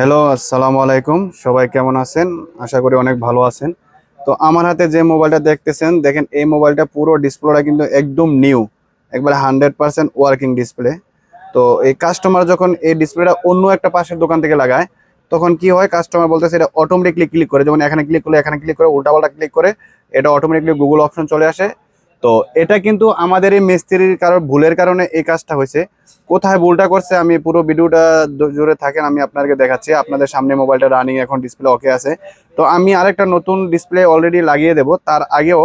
Hello, আসসালামু আলাইকুম। সবাই কেমন আছেন? আশা করি অনেক ভালো আছেন। তো আমার হাতে যে মোবাইলটা দেখতেছেন, দেখেন এই মোবাইলটা পুরো ডিসপ্লেটা কিন্তু একদম নিউ, একবারে হান্ড্রেড পার্সেন্ট ওয়ার্কিং ডিসপ্লে। তো এই কাস্টমার যখন এই ডিসপ্লেটা অন্য একটা পাশের দোকান থেকে লাগায়, তখন কি হয়, কাস্টমার বলতেছে এটা অটোমেটিকলি ক্লিক করে। যেমন এখানে ক্লিক করলে, এখানে ক্লিক করে, উল্টাপাল্টা ক্লিক করে, এটা অটোমেটিকলি গুগল অপশন চলে আসে। তো এটা কিন্তু আমাদের এই মিস্ত্রির কারোর ভুলের কারণে এই কাজটা হয়েছে। কোথায় ভুলটা করছে আমি পুরো ভিডিওটা জুড়ে থাকেন, আমি আপনাকে দেখাচ্ছি। আপনাদের সামনে মোবাইলটা রানিং এখন ডিসপ্লে ওকে আছে। তো আমি আরেকটা নতুন ডিসপ্লে অলরেডি লাগিয়ে দেব। তার আগেও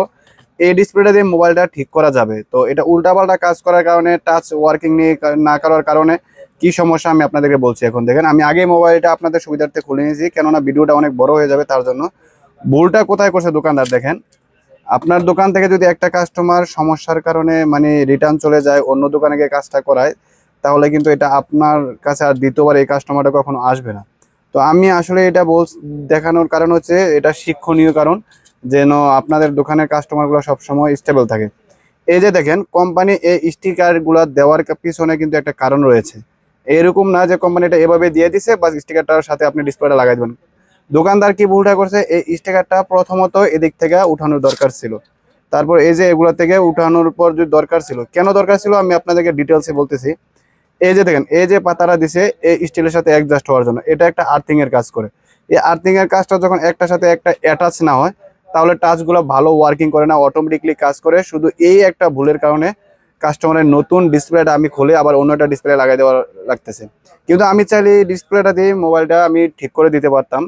এই ডিসপ্লেটা দিয়ে মোবাইলটা ঠিক করা যাবে। তো এটা উল্টাপাল্টা কাজ করার কারণে টাচ ওয়ার্কিং নিয়ে না করার কারণে কি সমস্যা আমি আপনাদেরকে বলছি এখন। দেখেন, আমি আগে মোবাইলটা আপনাদের সুবিধার্থে খুলে নিয়েছি, কেননা ভিডিওটা অনেক বড় হয়ে যাবে তার জন্য। ভুলটা কোথায় করছে দোকানদার দেখেন। আপনার দোকান থেকে যদি একটা কাস্টমার সমস্যার কারণে মানে রিটার্ন চলে যায়, অন্য দোকানে গিয়ে কাজটা করায়, তাহলে কিন্তু এটা আপনার কাছে আর দ্বিতীয়বার এই কাস্টমারটা কখনো আসবে না। তো আমি আসলে এটা বল দেখানোর কারণ হচ্ছে এটা শিক্ষণীয় কারণ, যেন আপনাদের দোকানের কাস্টমারগুলো সবসময় স্টেবল থাকে। এই যে দেখেন কোম্পানি এই স্টিকারগুলো দেওয়ার পিছনে কিন্তু একটা কারণ রয়েছে। এরকম না যে কোম্পানিটা এভাবে দিয়ে দিছে বা স্টিকারটার সাথে আপনি ডিসপ্লেটা লাগাই দেবেন। দোকানদার কি ভুলটা করছে? এই স্টিকারটা প্রথমত এদিক থেকে উঠানোর দরকার ছিল। তারপর এই যে এগুলো থেকে উঠানোর পর যদি দরকার ছিল, কেন দরকার ছিল আমি আপনাদেরকে ডিটেলসে বলতেছি। এই যে দেখেন, এই যে পাতারা দিছে, এই স্টিলের সাথে অ্যাডজাস্ট হওয়ার জন্য, এটা একটা আর্থিং এর কাজ করে। এই আর্থিং এর কাজটা যখন একটার সাথে একটা অ্যাটাচ না হয়, তাহলে টাচগুলো ভালো ওয়ার্কিং করে না অটোমেটিকলি কাজ করে। শুধু এই একটা ভুলের কারণে কাস্টমারের নতুন ডিসপ্লেটা আমি খুলে আবার অন্য একটা ডিসপ্লে লাগাই দেওয়া লাগতেছে। কিন্তু আমি চাইলে ডিসপ্লেটা দিয়ে মোবাইলটা আমি ঠিক করে দিতে পারতাম।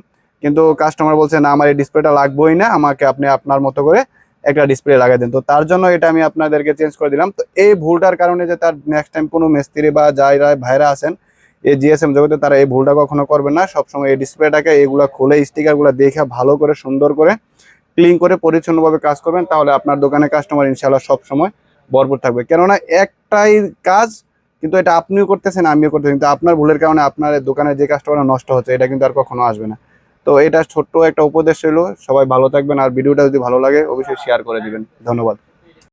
কিন্তু কাস্টমার বলছে, না, আমার এই ডিসপ্লেটা লাগবেই না, আমাকে আপনি আপনার মতো করে একটা ডিসপ্লে লাগাই দেন। তো তার জন্য এটা আমি আপনাদেরকে চেঞ্জ করে দিলাম। তো এই ভুলটার কারণে যে তার নেক্সট টাইম কোনো মিস্ত্রি বা যাইরা ভাইরা আছেন, এই জিএসএম জগতে তারা এই ভুলটা কখনো করবে না। সবসময় এই ডিসপ্লেটাকে এগুলা খুলে স্টিকারগুলো দেখে ভালো করে, সুন্দর করে ক্লিন করে, পরিচ্ছন্নভাবে কাজ করবেন, তাহলে আপনার দোকানে কাস্টমার ইনশাল্লাহ সবসময় ভরপুর থাকবে। কেননা একটাই কাজ, কিন্তু এটা আপনিও করতেছেন, আমিও করতেছি। কিন্তু আপনার ভুলের কারণে আপনার দোকানের যে কাস্টমার নষ্ট হচ্ছে, এটা কিন্তু আর কখনো আসবে না। তো এটা ছোট্ট একটা উপদেশ ছিল সবাই ভালো থাকবেন আর ভিডিওটা যদি ভালো লাগে, অবশ্যই শেয়ার করে দিবেন। ধন্যবাদ।